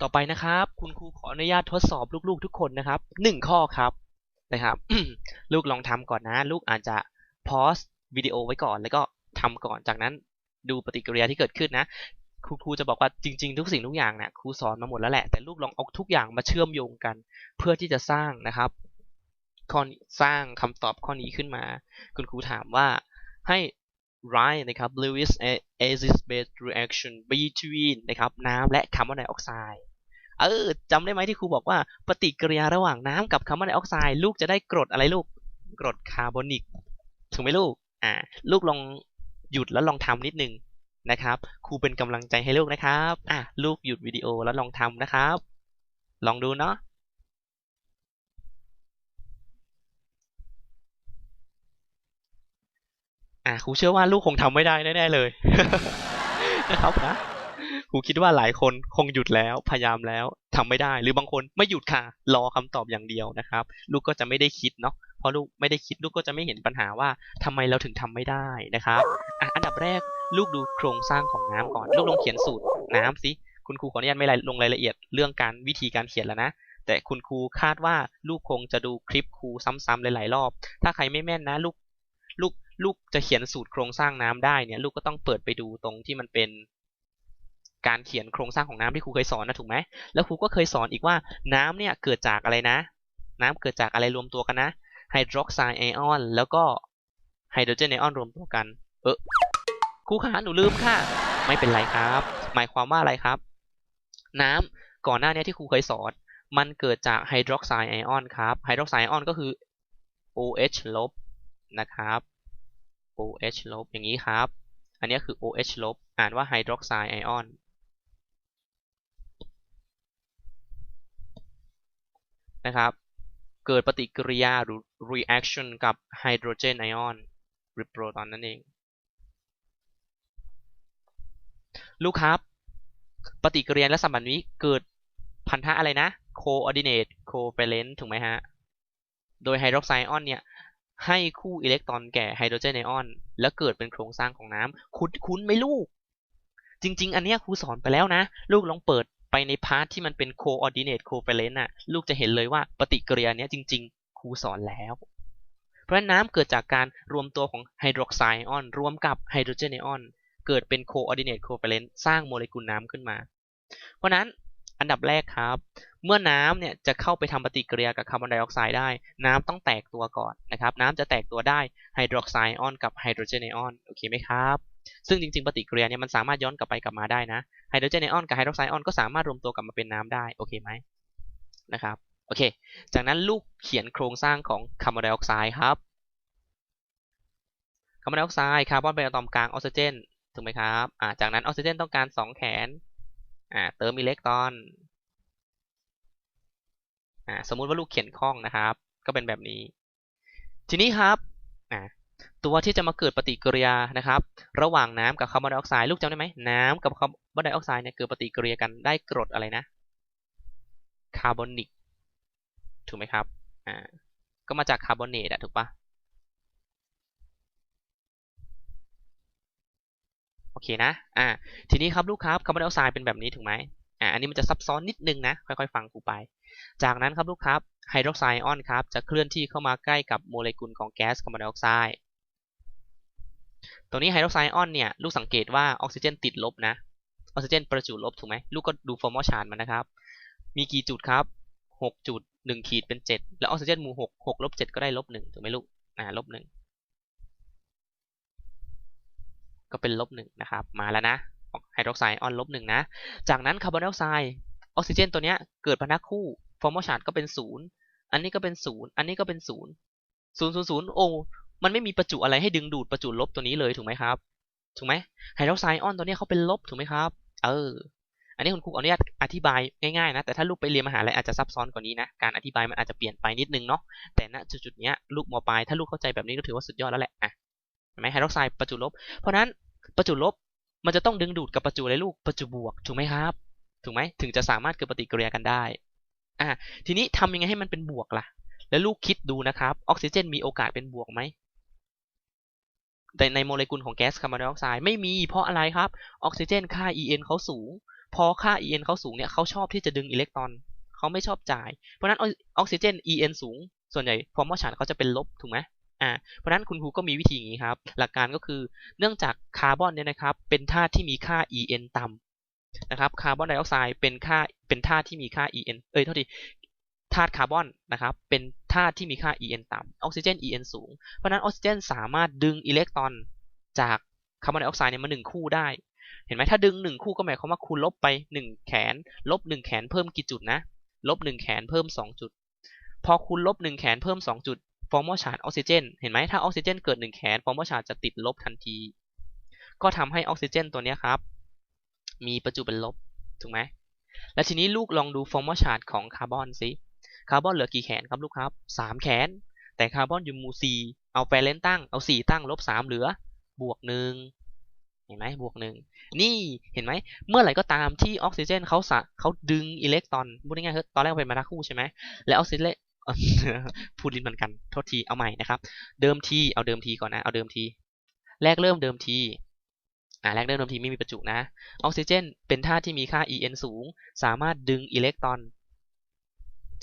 ต่อไปนะครับ คุณครูขออนุญาตทดสอบลูกๆ ทุกคนนะครับหนึ่งข้อครับนะครับลูกลองทำก่อนนะ ลูกอาจจะพอสวิดีโอไว้ก่อน แล้วก็ทำก่อนจากนั้นดูปฏิกิริยาที่เกิดขึ้นนะครูครูจะบอกว่าจริงๆ ทุกสิ่งทุกอย่างเนี่ยครูสอนมาหมดแล้วแหละแต่ลูกลองเอาทุกอย่างมาเชื่อมโยงกัน เพื่อที่จะสร้างนะครับข้อสร้างคำตอบข้อนี้ขึ้นมา คุณครูถามว่าให้ write นะครับ Lewis acid base reaction between นะครับน้ำและคาร์บอนไดออกไซด์เออจำได้ไหมที่ครูบอกว่าปฏิกิริยาระหว่างน้ำกับคาร์บอนไดออกไซด์ลูกจะได้กรดอะไรลูกกรดคาร์บอนิกถูกไหมลูกอ่าลูกลองหยุดแล้วลองทำนิดนึงนะครับครูเป็นกำลังใจให้ลูกนะครับอะลูกหยุดวิดีโอแล้วลองทำนะครับ ลองดูเนาะ อะครูเชื่อว่าลูกคงทำไม่ได้แน่ๆเลยนะครับนะครูคิดว่าหลายคนคงหยุดแล้วพยายามแล้วทำไม่ได้ หรือบางคนไม่หยุดค่ะ รอคำตอบอย่างเดียวนะครับ ลูกก็จะไม่ได้คิดเนาะเพอลูกไม่ได้คิดลูกก็จะไม่เห็นปัญหาว่าทำไมเราถึงทำไม่ได้นะครับอะอันดับแรกลูกดูโครงสร้างของน้ำก่อน ลูกลองเขียนสูตรน้ำสิคุณครูขออนุญาตไม่ลงรายละเอียดเรื่องการวิธีการเขียนแล้วนะแต่คุณครูคาดว่าลูกคงจะดูคลิปครูซ้ำๆหลายๆรอบ ถ้าใครไม่แม่นนะลูกลูก ลูกจะเขียนสูตรโครงสร้างน้ำได้เนี่ย ลูกก็ต้องเปิดไปดูตรงที่มันเป็นการเขียนโครงสร้างของน้ำที่ครูเคยสอนนะถูกไหมแล้วครูก็เคยสอนอีกว่าน้ำเนี่ยเกิดจากอะไรนะ น้ำเกิดจากอะไรรวมตัวกันนะไฮดรอกไซด์ไอออนแล้วก็ไฮโดรเจนไอออนรวมตัวกัน เออครูคะหนูลืมค่ะ ไม่เป็นไรครับ หมายความว่าอะไรครับ น้ำก่อนหน้านี้ที่ครูเคยสอน มันเกิดจากไฮดรอกไซด์ไอออนครับไฮดรอกไซด์ไอออนก็คือ OH ลบนะครับ OH ลบอย่างนี้ครับ อันนี้คือ OH ลบอ่านว่าไฮดรอกไซด์ไอออนนะครับ เกิดปฏิกิริยาหรือ reaction กับไฮโดรเจนไอออนหรือโปรตอนนั่นเอง ลูกครับ ปฏิกิริยาและสัมพันธ์นี้เกิดพันธะอะไรนะ coordinate covalent ถูกไหมฮะ โดยไฮดรอกไซด์ไอออนเนี่ย ให้คู่อิเล็กตรอนแก่ไฮโดรเจนไอออน แล้วเกิดเป็นโครงสร้างของน้ำคุ้นคุ้นไหมลูก จริง ๆ อันเนี้ยครูสอนไปแล้วนะ ลูกลองเปิดไปในพาร์ทที่มันเป็น coordinate covalent น่ะ ลูกจะเห็นเลยว่าปฏิกิริยาเนี้ยจริง ๆ ครูสอนแล้ว เพราะฉะนั้นน้ำเกิดจากการรวมตัวของไฮดรอกไซด์ไอออน รวมกับไฮโดรเจนไอออน เกิดเป็น coordinate covalent สร้างโมเลกุลน้ำขึ้นมา เพราะนั้น อันดับแรกครับ เมื่อน้ำเนี่ยจะเข้าไปทำปฏิกิริยากับคาร์บอนไดออกไซด์ได้ น้ำต้องแตกตัวก่อนนะครับ น้ำจะแตกตัวได้ไฮดรอกไซด์ออนกับไฮโดรเจนไอออนโอเคไหมครับซึ่งจริงๆปฏิกิริยาเนี่ยมันสามารถย้อนกลับไปกลับมาได้นะไฮโดรเจนไอออนกับไฮดรอกไซด์ออนก็สามารถรวมตัวกลับมาเป็นน้ำได้โอเคไหมนะครับโอเค จากนั้นลูกเขียนโครงสร้างของคาร์บอนไดออกไซด์ครับคาร์บอนไดออกไซด์คาร์บอนเป็นอะตอมกลางออกซิเจนถูกไหมครับ อ่า จากนั้นออกซิเจนต้องการ 2 แขน อ่าเติมอิเล็กตรอนอ่าสมมุติว่าลูกเขียนข้องนะครับ ก็เป็นแบบนี้ ทีนี้ครับอ่าตัวที่จะมาเกิดปฏิกิริยานะครับ ระหว่างน้ำกับคาร์บอนไดออกไซด์ลูกจำได้ไหมน้ำกับคาร์บอนไดออกไซด์เนี่ยเกิดปฏิกิริยากันได้กรดอะไรนะคาร์บอนิกถูกไหมครับอ่าก็มาจากคาร์บอเนตอะถูกปะ โอเคนะ อ่า ทีนี้ครับลูกครับคาร์บอนไดออกไซด์เป็นแบบนี้ถูกไหมอ่า อันนี้มันจะซับซ้อนนิดนึงนะ ค่อยๆ ฟังครูไป จากนั้นครับลูกครับ ไฮดรอกไซด์อออนครับ จะเคลื่อนที่เข้ามาใกล้กับโมเลกุลของแก๊สคาร์บอนไดออกไซด์ ตรงนี้ไฮดรอกไซด์อออนเนี่ย ลูกสังเกตว่าออกซิเจนติดลบนะ ออกซิเจนประจุลบถูกไหม ลูกก็ดูฟอร์มอลชาร์ตมันนะครับ มีกี่จุดครับ 6 จุด 1 ขีดเป็น 7 แล้วออกซิเจนหมู่6 6ลบ7ก็ได้ลบ1ถูกไหมลูก อ่า ลบ1 ก็เป็นลบ1นะครับ มาแล้วนะไฮดรอกไซด์อออนลบ1นะ จากนั้นคาร์บอนไดออกไซด์ออกซิเจนตัวเนี้ยเกิดพันธะคู่ฟอร์มอลชาร์ตก็เป็นศูนย์อันนี้ก็เป็นศูนย์อันนี้ก็เป็นศูนย์ศูนย์ศูนย์ศูนย์โอ้มันไม่มีประจุอะไรให้ดึงดูดประจุลบตัวนี้เลยถูกไหมครับถูกไหมไฮดรอกไซด์ออนตัวนี้เขาเป็นลบถูกไหมครับ เออ อันนี้คุณครูอนุญาตอธิบายง่ายๆนะ แต่ถ้าลูกไปเรียนมหาลัยอาจจะซับซ้อนกว่านี้นะ การอธิบายมันอาจจะเปลี่ยนไปนิดนึงเนาะ แต่ณจุดๆเนี้ยลูกมปลายถ้าลูกเข้าใจแบบนี้ก็ถือว่าสุดยอดแล้วแหละ อะ ไหมไฮดรอกไซด์ประจุลบ เพราะนั้นประจุลบมันจะต้องดึงดูดกับประจุอะไรลูกประจุบวกถูกไหมครับ ถูกไหมถึงจะสามารถเกิดปฏิกิริยากันได้อะทีนี้ทำยังไงให้มันเป็นบวกล่ะ แล้วลูกคิดดูนะครับออกซิเจนมีโอกาสเป็นบวกไหมแต่ในโมเลกุลของแก๊สคาร์บอนไดออกไซด์ไม่มีเพราะอะไรครับออกซิเจนค่า En เขาสูง พอค่า En เขาสูงเนี่ยเขาชอบที่จะดึงอิเล็กตรอนเขาไม่ชอบจ่าย เพราะนั้นออกซิเจน En สูง ส่วนใหญ่ฟอร์มอชาร์จเขาจะเป็นลบถูกไหม อ่าเพราะฉะนั้นคุณครูก็มีวิธีอย่างนี้ครับ หลักการก็คือเนื่องจากคาร์บอนเนี่ยนะครับ เป็นธาตุที่มีค่า En ต่ำนะครับคาร์บอนไดออกไซด์เป็นค่าเป็นธาตุที่มีค่า En เอ้ยโทษทีธาตุคาร์บอนนะครับเป็นธาตุที่มีค่า En ต่ำออกซิเจน En สูง เพราะฉะนั้นออกซิเจนสามารถดึงอิเล็กตรอนจากคาร์บอนไดออกไซด์เนี่ยมาหนึ่งคู่ได้ เห็นไหมถ้าดึงหนึ่งคู่ก็หมายความว่าคูณลบไปหนึ่งแขน ลบหนึ่งแขนเพิ่มกี่จุดนะลบหนึ่งแขนเพิ่มสองจุด พอคูณลบหนึ่งแขนเพิ่มสองจุด ฟอร์มอลชาร์จออกซิเจน เห็นไหมถ้าออกซิเจนเกิดหนึ่งแขนฟอร์มอลชาร์จจะติดลบทันที ก็ทำให้ออกซิเจนตัวนี้ครับ มีประจุเป็นลบ ถูกไหม และทีนี้ลูกลองดูฟอร์มอลชาร์จของคาร์บอนสิ คาร์บอนเหลือกี่แขนครับลูกครับสามแขน แต่คาร์บอนอยู่มู่สี่เอาแฟเลนตั้ง เอาสี่ตั้งลบสามเหลือ บวกหนึ่งเห็นไหมบวกหนึ่งนี่เห็นไหมเมื่อไหร่ก็ตามที่ออกซิเจนเขาสะเขาดึงอิเล็กตรอนพูดง่ายๆตอนแรกเป็นมาราคู่ใช่ไหมแล้วออกซิเจน พูดลิ้นเหมือนกันโทษทีเอาใหม่นะครับ เดิมทีเอาเดิมทีก่อนนะเอาเดิมทีแรกเริ่มเดิมทีอ่าแรกเริ่มเดิมทีไม่มีประจุนะออกซิเจน เป็นธาตุที่มีค่า En สูง สามารถดึงอิเล็กตรอน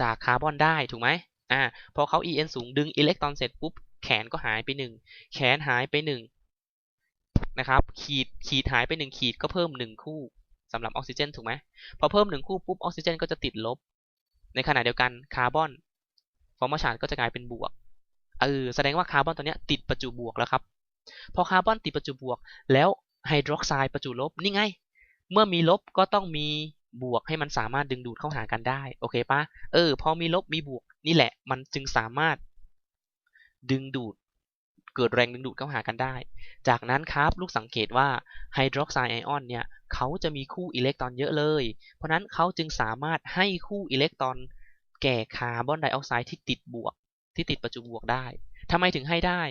จากคาร์บอนได้ถูกไหมอ่าพอเขา En สูงดึงอิเล็กตรอนเสร็จปุ๊บแขนก็หายไปหนึ่งแขนหายไปหนึ่งนะครับขีดขีดหายไปหนึ่งขีดก็เพิ่มหนึ่งคู่สำหรับออกซิเจนถูกไหมพอเพิ่มหนึ่งคู่ปุ๊บออกซิเจนก็จะติดลบ ในขณะเดียวกันคาร์บอน ฟอร์มอลชาร์จก็จะกลายเป็นบวกเออแสดงว่าคาร์บอนตัวนี้ติดประจุบวกแล้วครับ พอคาร์บอนติดประจุบวก แล้วไฮดรอกไซด์ประจุลบนี่ไง เมื่อมีลบก็ต้องมีบวกให้มันสามารถดึงดูดเข้าหากันได้โอเคปะเออพอมีลบมีบวกนี่แหละ มันจึงสามารถ ดึงดูดเกิดแรงดึงดูดเข้าหากันได้ จากนั้นครับลูกสังเกตว่าไฮดรอกไซด์ไอออนเนี่ยเขาจะมีคู่อิเล็กตรอนเยอะเลย เพราะนั้นเขาจึงสามารถให้คู่อิเล็กตรอน แก่คาร์บอนไดออกไซด์ที่ติดบวก ที่ติดประจุบวกได้ทำไมถึงให้ได้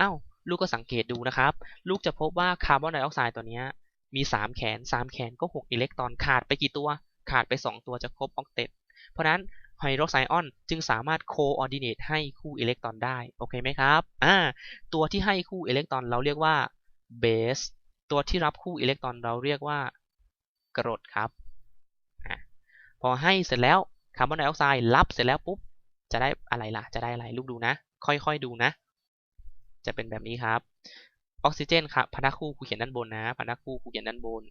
อ้าวลูกก็สังเกตดูนะครับ ลูกจะพบว่าคาร์บอนไดออกไซด์ตัวนี้มี 3 แขน 3 แขนก็ 6 อิเล็กตรอนขาดไปกี่ตัว ขาดไป 2 ตัวจะครบออกเตตเพราะนั้นไฮโดรไซออนจึงสามารถโคออร์ดิเนตให้คู่อิเล็กตรอนได้ โอเคไหมครับอ่าตัวที่ให้คู่อิเล็กตรอนเราเรียกว่าเบสตัวที่รับคู่อิเล็กตรอนเราเรียกว่ากรดครับอพอให้เสร็จแล้ว คาร์บอนไดออกไซด์รับเสร็จแล้วปุ๊บจะได้อะไรล่ะ จะได้อะไรลูกดูนะ ค่อยๆดูนะ จะเป็นแบบนี้ครับ ออกซิเจนครับพันธะคู่ครูเขียนด้านบนนะพันธะคู่ครูเขียนด้านบน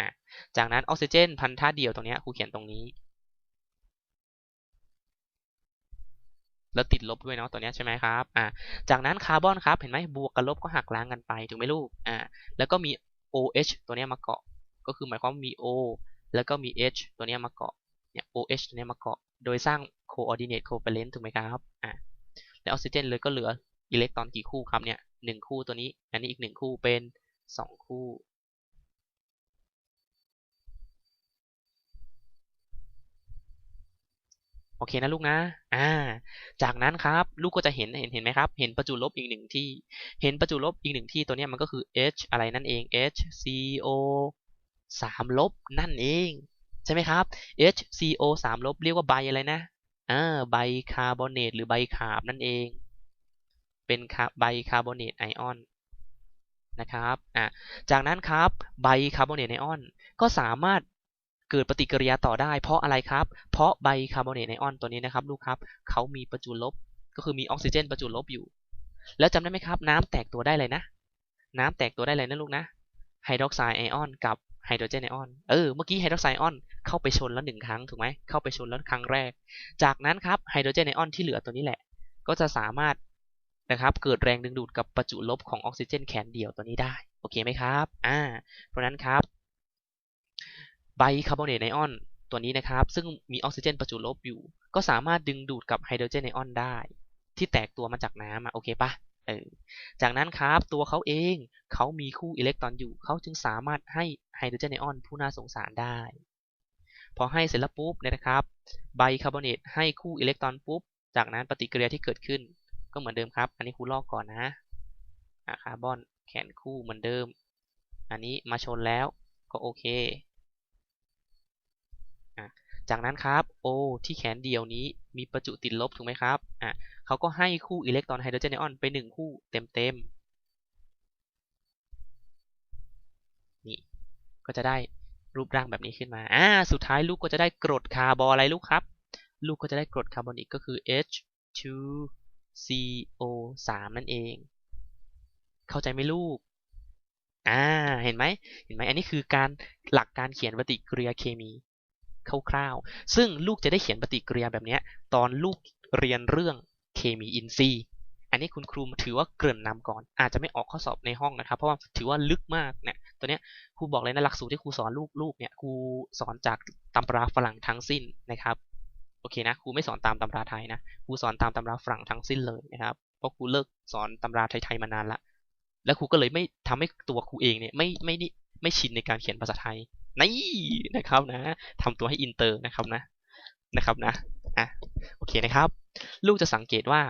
อะจากนั้นออกซิเจนพันธะเดียวตรงนี้ครูเขียนตรงนี้ แล้วติดลบด้วยเนาะตัวนี้ใช่ไหมครับอ่าจากนั้นคาร์บอนครับเห็นไหมบวกกับลบก็หักล้างกันไปถูกไหมลูกอ่าแล้วก็มี OH ตัวนี้มาเกาะ ก็คือหมายความมี O แล้วก็มี H ตัวนี้มาเกาะ เนี่ย OH ตัวนี้มาเกาะโดยสร้าง coordinate covalent ถูกไหมครับอ่าแล้วออกซิเจนเลยก็เหลืออิเล็กตรอนกี่คู่ครับเนี่ยหนึ่งคู่ตัวนี้ อันนี้อีกหนึ่งคู่เป็นสองคู่โอเคนะลูกนะ อ่า จากนั้นครับ ลูกก็จะเห็น เห็น เห็นไหมครับ เห็นประจุลบอีกหนึ่งที่ เห็นประจุลบอีกหนึ่งที่ ตัวนี้มันก็คือ H อะไรนั่นเอง HCO สามลบนั่นเอง ใช่ไหมครับ HCO สามลบเรียกว่าไบอะไรนะอ่าไบคาร์บอเนตหรือไบคาร์บนั่นเอง เป็นไบคาร์บอเนตไอออนนะครับอ่าจากนั้นครับไบคาร์บอเนตไอออนก็สามารถเกิดปฏิกิริยาต่อได้ เพราะอะไรครับ เพราะไบคาร์บอเนตไอออนตัวนี้นะครับลูกครับเขามีประจุลบก็คือมีออกซิเจนประจุลบอยู่ แล้วจำได้ไหมครับ น้ำแตกตัวได้เลยนะ น้ำแตกตัวได้เลยนะลูกนะไฮดรอกไซด์ไอออนกับ ไฮโดรเจนไอออน เออ เมื่อกี้ไฮดรอกไซด์ไอออนเข้าไปชนแล้วหนึ่งครั้งถูกไหม เข้าไปชนแล้วครั้งแรก จากนั้นครับไฮโดรเจนไอออนที่เหลือตัวนี้แหละ ก็จะสามารถนะครับเกิดแรงดึงดูดกับประจุลบของออกซิเจนแขนเดี่ยวตัวนี้ได้ โอเคไหมครับ อ่า เพราะนั้นครับ ไบคาร์บอเนตไอออนตัวนี้นะครับ ซึ่งมีออกซิเจนประจุลบอยู่ ก็สามารถดึงดูดกับไฮโดรเจนไอออนได้ ที่แตกตัวมาจากน้ำอะโอเคปะ เออจากนั้นครับตัวเขาเองเขามีคู่อิเล็กตรอนอยู่ เขาจึงสามารถให้ไฮโดรเจนไอออนผู้น่าสงสารได้ พอให้เสร็จแล้วปุ๊บเนี่ยนะครับไบคาร์บอเนตให้คู่อิเล็กตรอนปุ๊บ จากนั้นปฏิกิริยาที่เกิดขึ้น ก็เหมือนเดิมครับ อันนี้ครูลอกก่อนนะอะคาร์บอนแขนคู่เหมือนเดิม อันนี้มาชนแล้วก็โอเค จากนั้นครับ O ที่แขนเดียวนี้มีประจุติดลบถูกไหมครับอะเขาก็ให้คู่อิเล็กตรอนไฮโดรเจนไอออนไปหนึ่งคู่เต็มๆนี่ก็จะได้รูปร่างแบบนี้ขึ้นมาอ่าสุดท้ายลูกก็จะได้กรดคาร์บอนอะไรลูกครับ ลูกก็จะได้กรดคาร์บอนิกก็คือ H2CO3 นั่นเอง เข้าใจไหมลูกอ่าเห็นไหมเห็นไหมอันนี้คือการหลักการเขียนปฏิกิริยาเคมี คร่าวๆ ซึ่งลูกจะได้เขียนปฏิกิริยาแบบนี้ตอนลูกเรียนเรื่องเคมีอินทรีย์ อันนี้คุณครูถือว่าเกริ่นนำก่อน อาจจะไม่ออกข้อสอบในห้องนะครับ เพราะว่าถือว่าลึกมากเนี่ย ตัวเนี้ยครูบอกเลยนะหลักสูตรที่ครูสอนลูกๆเนี่ยครูสอนจากตำราฝรั่งทั้งสิ้นนะครับ โอเคนะครูไม่สอนตามตำราไทยนะ ครูสอนตามตำราฝรั่งทั้งสิ้นเลยนะครับ เพราะครูเลิกสอนตำราไทยๆมานานละแล้วครูก็เลยไม่ทำให้ตัวครูเองเนี่ยไม่ไม่ ไม่ชินในการเขียนภาษาไทยนี่นะครับนะทำตัวให้อินเตอร์นะครับนะนะครับนะอะโอเคนะครับ ลูกจะสังเกตว่า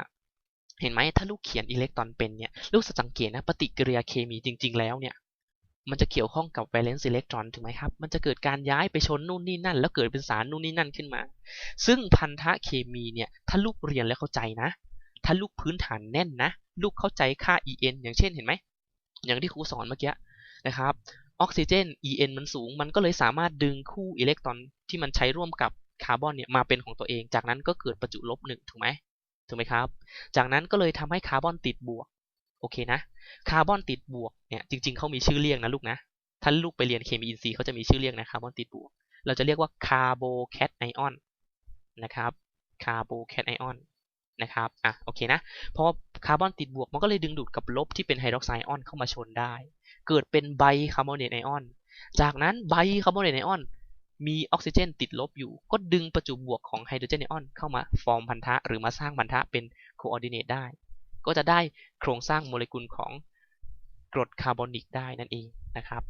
เห็นไหมถ้าลูกเขียนอิเล็กตรอนเป็นเนี่ยลูกจะสังเกตนะปฏิกิริยาเคมีจริง ๆ แล้วเนี่ยมันจะเกี่ยวข้องกับ valence electron ถูกไหมครับ มันจะเกิดการย้ายไปชนนู่นนี่นั่น แล้วเกิดเป็นสารนู่นนี่นั่นขึ้นมา ซึ่งพันธะเคมีเนี่ยถ้าลูกเรียนแล้วเข้าใจนะ ถ้าลูกพื้นฐานแน่นนะ ลูกเข้าใจค่า En อย่างเช่นเห็นไหม อย่างที่ครูสอนเมื่อกี้นะครับ ออกซิเจน En มันสูง มันก็เลยสามารถดึงคู่อิเล็กตรอนที่มันใช้ร่วมกับคาร์บอนเนี่ยมาเป็นของตัวเอง จากนั้นก็เกิดประจุลบหนึ่งถูกไหมถูกไหมครับ จากนั้นก็เลยทำให้คาร์บอนติดบวก โอเคนะ คาร์บอนติดบวกเนี่ยจริง ๆเขามีชื่อเรียกนะลูกนะ ถ้าลูกไปเรียนเคมีอินทรีย์เขาจะมีชื่อเรียกนะคาร์บอนติดบวก เราจะเรียกว่าคาร์โบแคทไอออนนะครับ คาร์โบแคทไอออน นะครับอะโอเคนะเพราะคาร์บอนติดบวกมันก็เลยดึงดูดกับลบที่เป็นไฮดรอกไซด์ไอออนเข้ามาชนได้ เกิดเป็นไบคาร์บอเนตไอออน จากนั้นไบคาร์บอเนตไอออนมีออกซิเจนติดลบอยู่ ก็ดึงประจุบวกของไฮโดรเจนไอออนเข้ามาฟอร์มพันธะ หรือมาสร้างพันธะเป็นโคออร์ดิเนตได้ ก็จะได้โครงสร้างโมเลกุลของกรดคาร์บอนิกได้นั่นเองนะครับ